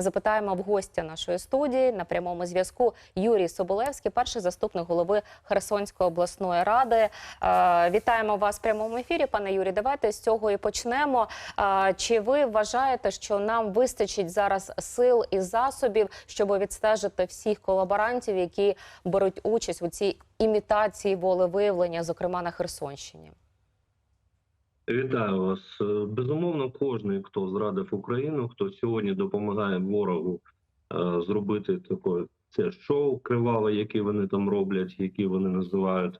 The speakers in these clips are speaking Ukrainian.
запитаємо в гостя нашої студії на прямому зв'язку Юрій Соболевський, перший заступник голови Херсонської обласної ради. Е, Вітаємо вас в прямому ефірі, пане Юрій. Давайте з цього і почнемо. Е, Чи ви вважаєте, що нам вистачить зараз сил і засобів, щоб відстежити всіх колаборантів, які беруть участь у цій імітації волевиявлення, зокрема на Херсонщині? Вітаю вас. Е, Безумовно, кожен, хто зрадив Україну, хто сьогодні допомагає ворогу е, зробити таке це шоу криваве, яке вони там роблять, які вони називають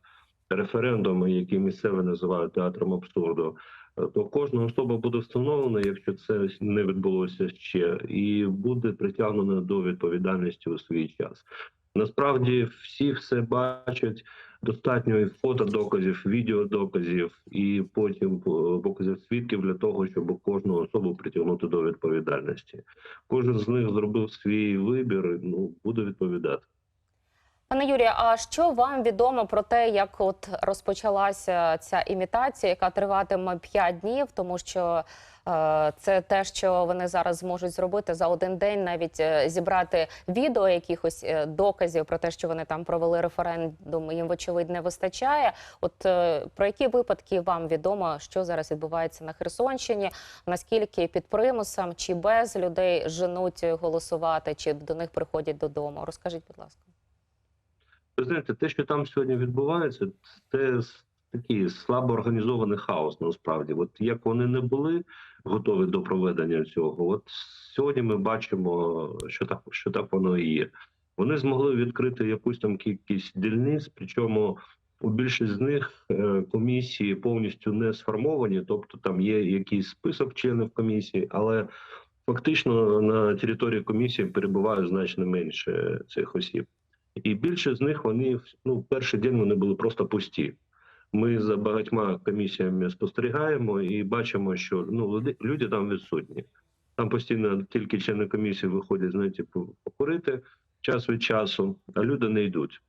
референдуми, які місцеві називають театром абсурду. е, То кожна особа буде встановлена, якщо це не відбулося ще, і буде притягнена до відповідальності у свій час. Насправді всі все бачать достатньо і фотодоказів, відеодоказів і потім е, показів свідків для того, щоб кожну особу притягнути до відповідальності. Кожен з них зробив свій вибір. Ну буде відповідати. Пане Юрію, а що вам відомо про те, як от розпочалася ця імітація, яка триватиме 5 днів, тому що е, це те, що вони зараз зможуть зробити за один день, навіть е, зібрати відео якихось е, доказів про те, що вони там провели референдум, їм вочевидь не вистачає. От е, про які випадки вам відомо, що зараз відбувається на Херсонщині? Наскільки під примусом чи без людей женуть голосувати, чи до них приходять додому? Розкажіть, будь ласка. Ви знаєте, те, що там сьогодні відбувається, це такий слабо організований хаос. Насправді, от як вони не були готові до проведення цього, от сьогодні ми бачимо, що так, що так воно і є. Вони змогли відкрити якусь там кількість дільниць, причому у більшість з них е, комісії повністю не сформовані, тобто там є якийсь список членів комісії, але фактично на території комісії перебуває значно менше цих осіб. І більше з них вони ну перший день вони були просто пусті. Ми за багатьма комісіями спостерігаємо і бачимо, що ну люди, там відсутні. Там постійно тільки члени комісії виходять, знаєте, по- покурити час від часу, а люди не йдуть.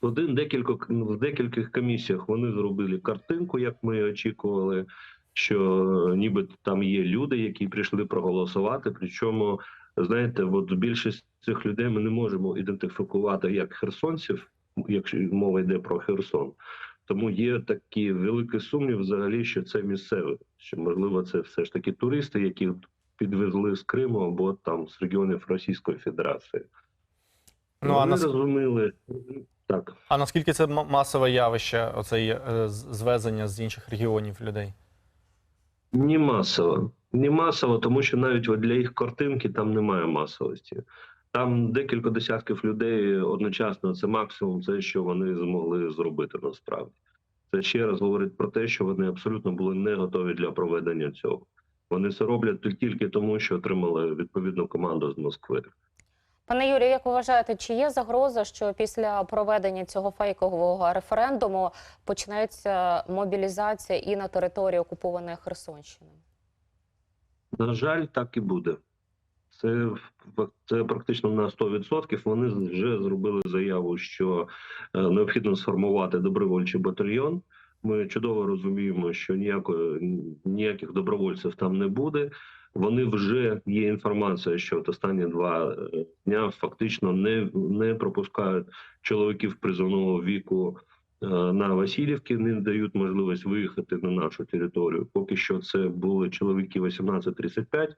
Один декілька в декількох комісіях вони зробили картинку, як ми очікували, що ніби там є люди, які прийшли проголосувати. Причому знаєте, от більшість цих людей ми не можемо ідентифікувати як херсонців, якщо мова йде про Херсон. Тому є такий великий сумнів, взагалі, що це місцеві, що можливо це все ж таки туристи, які підвезли з Криму або там з регіонів Російської Федерації. Ну а нас... розуміли так. а наскільки це масове явище, оцей е, звезення з інших регіонів людей? Ні масово. Ні масово, тому що навіть для їх картинки там немає масовості. Там декілька десятків людей одночасно це максимум, це що вони змогли зробити насправді. Це ще раз говорить про те, що вони абсолютно були не готові для проведення цього. Вони це роблять тільки тому, що отримали відповідну команду з Москви. Пане Юрію, як вважаєте, чи є загроза, що після проведення цього фейкового референдуму почнеться мобілізація і на території окупованої Херсонщини? На жаль, так і буде. Це, це практично на 100%. Вони вже зробили заяву, що е, необхідно сформувати добровольчий батальйон. Ми чудово розуміємо, що ніякої ніяких добровольців там не буде. Вони вже є інформація, що от останні два е, дня фактично не, не пропускають чоловіків призовного віку на Васильівки, не дають можливість виїхати на нашу територію. Поки що це були чоловіки 18-35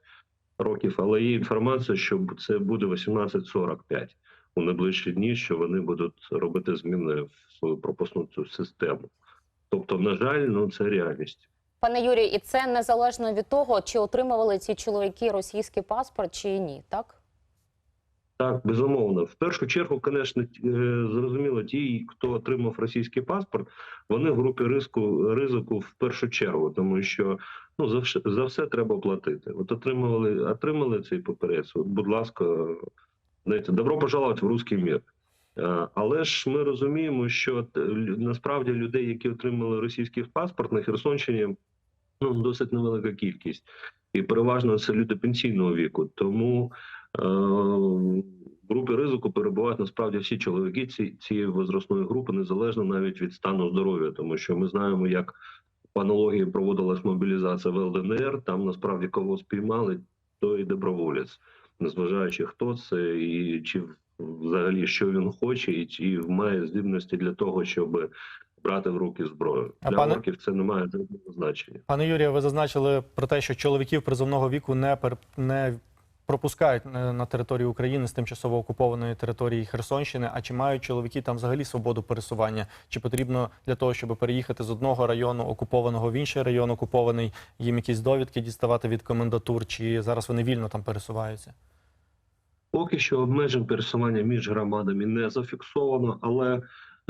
років, але є інформація, що це буде 18-45 у найближчі дні, що вони будуть робити зміни в свою пропускну систему. Тобто, на жаль, ну це реальність. Пане Юрію, і це незалежно від того, чи отримували ці чоловіки російський паспорт чи ні, так? Так, безумовно. В першу чергу, звісно, зрозуміло, ті, хто отримав російський паспорт, вони в групі ризику, ризику в першу чергу, тому що ну за все, за все треба платити. От отримали, отримали цей папірець. От, будь ласка, знаєте, добро пожаловать в русський мір. Е, Але ж ми розуміємо, що насправді людей, які отримали російський паспорт на Херсонщині, ну досить невелика кількість, і переважно це люди пенсійного віку. Тому е, в групі ризику перебувають насправді всі чоловіки ці, цієї возрастної групи, незалежно навіть від стану здоров'я, тому що ми знаємо, як по аналогії проводилась мобілізація в ЛДНР. Там насправді кого спіймали, то і доброволець. незважаючи хто це і чи взагалі що він хоче, і чи має здібності для того, щоб брати в руки зброю. А Для пане- орків це не має жодного значення. Пане Юрію, ви зазначили про те, що чоловіків призовного віку не пер... не пропускають на територію України з тимчасово окупованої території Херсонщини. А чи мають чоловіки там взагалі свободу пересування? Чи потрібно для того, щоб переїхати з одного району окупованого в інший район окупований, їм якісь довідки діставати від комендатур, чи зараз вони вільно там пересуваються? Поки що обмежень пересування між громадами не зафіксовано, але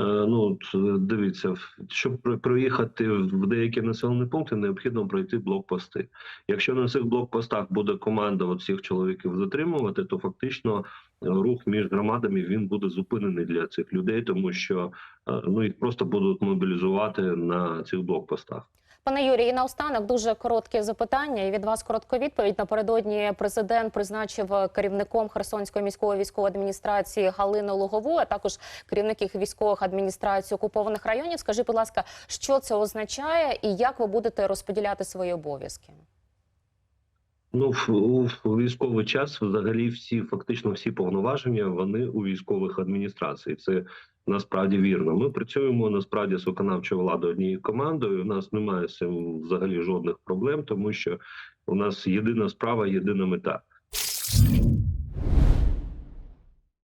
ну е, дивіться, щоб проїхати в деякі населені пункти, необхідно пройти блокпости. Якщо на цих блокпостах буде команда всіх чоловіків затримувати, то фактично е, рух між громадами він буде зупинений для цих людей, тому що е, ну їх просто будуть мобілізувати на цих блокпостах. Пане Юрій, і наостанок дуже коротке запитання і від вас коротка відповідь. Напередодні президент призначив керівником Херсонської міської військової адміністрації Галину Лугову, а також керівників військових адміністрацій окупованих районів. Скажіть, будь ласка, що це означає і як ви будете розподіляти свої обов'язки? Ну, в, військовий час взагалі всі фактично всі повноваження вони у військових адміністрацій. Це насправді вірно. Ми працюємо насправді з виконавчою владою однією командою. У нас немає з взагалі жодних проблем, тому що у нас єдина справа, єдина мета.